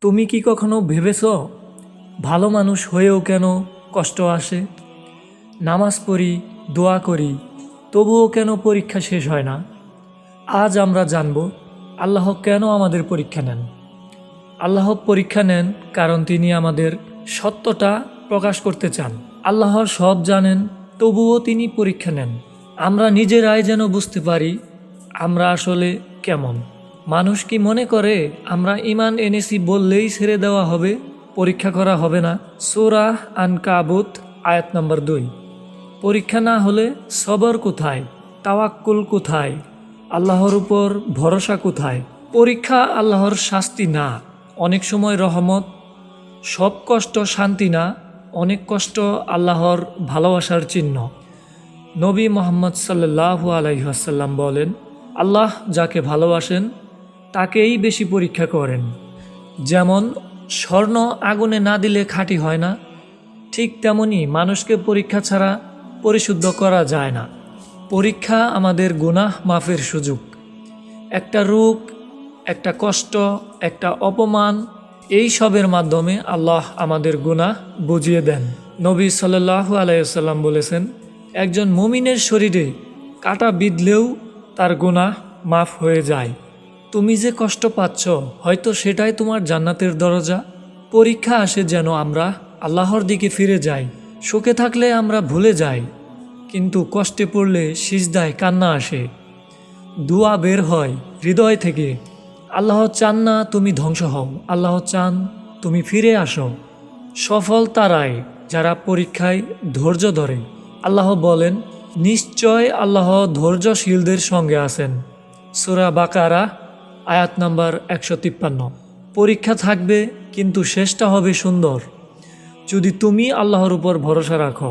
তুমি কি কখনো ভেবেছ ভালো মানুষ হয়েও কেন কষ্ট আসে? নামাজ পড়ি, দোয়া করি, তবুও কেন পরীক্ষা শেষ হয় না? আজ আমরা জানব, আল্লাহ কেন আমাদের পরীক্ষা নেন? আল্লাহ পরীক্ষা নেন কারণ তিনি আমাদের সত্যটা প্রকাশ করতে চান। আল্লাহ সব জানেন, তবুও তিনি পরীক্ষা নেন। আমরা নিজেরাই যেন বুঝতে পারি, আমরা আসলে কেমন। মানুষ কি মনে করে, আমরা ইমান এনেছি বললেই ছেড়ে দেওয়া হবে, পরীক্ষা করা হবে না? সোরা আন কাবুত আয়াত নম্বর দুই। পরীক্ষা না হলে সবর কোথায়? তাওয়াক্কুল কোথায়? আল্লাহর উপর ভরসা কোথায়? পরীক্ষা আল্লাহর শাস্তি না, অনেক সময় রহমত। সব কষ্ট শান্তি না, অনেক কষ্ট আল্লাহর ভালোবাসার চিহ্ন। নবী মোহাম্মদ সাল্লাহ আলাইসাল্লাম বলেন, আল্লাহ যাকে ভালোবাসেন তাকেই বেশি পরীক্ষা করেন। যেমন, স্বর্ণ আগুনে না দিলে খাঁটি হয় না, ঠিক তেমনি মানুষকে পরীক্ষা ছাড়া পরিশুদ্ধ করা যায় না। পরীক্ষা আমাদের গুনাহ মাফের সুযোগ। একটা রোগ, একটা কষ্ট, একটা অপমান, এই সবের মাধ্যমে আল্লাহ আমাদের গুনাহ বুঝিয়ে দেন। নবী সাল্লাহু আলাইসাল্লাম বলেছেন, একজন মুমিনের শরীরে কাটা বিঁধলেও তার গুনাহ মাফ হয়ে যায়। তুমি যে কষ্ট পাচ্ছ, হয়তো সেটাই তোমার জান্নাতের দরজা। পরীক্ষা আসে যেন আমরা আল্লাহর দিকে ফিরে যাই, সুখে থাকলে আমরা ভুলে যাই। কিন্তু কষ্টে পড়লে সিজদায় কান্না আসে। দুয়া বের হয় হৃদয় থেকে, আল্লাহ চান না তুমি ধ্বংস হও, আল্লাহ চান তুমি ফিরে আসো। সফল তারাই যারা পরীক্ষায় ধৈর্য ধরে। আল্লাহ বলেন, নিশ্চয় আল্লাহ ধৈর্যশীলদের সঙ্গে আছেন। সুরা বাকারা আয়াত নাম্বার একশো তিপ্পান্ন। পরীক্ষা থাকবে, কিন্তু শেষটা হবে সুন্দর। যদি তুমি আল্লাহর উপর ভরসা রাখো।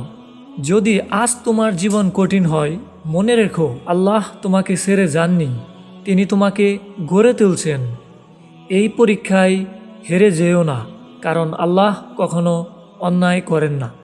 যদি আজ তোমার জীবন কঠিন হয়, মনে রেখো, আল্লাহ তোমাকে সেরে যাননি। তিনি তোমাকে গড়ে তুলছেন। এই পরীক্ষায় হেরে যেও না, কারণ আল্লাহ কখনো অন্যায় করেন না।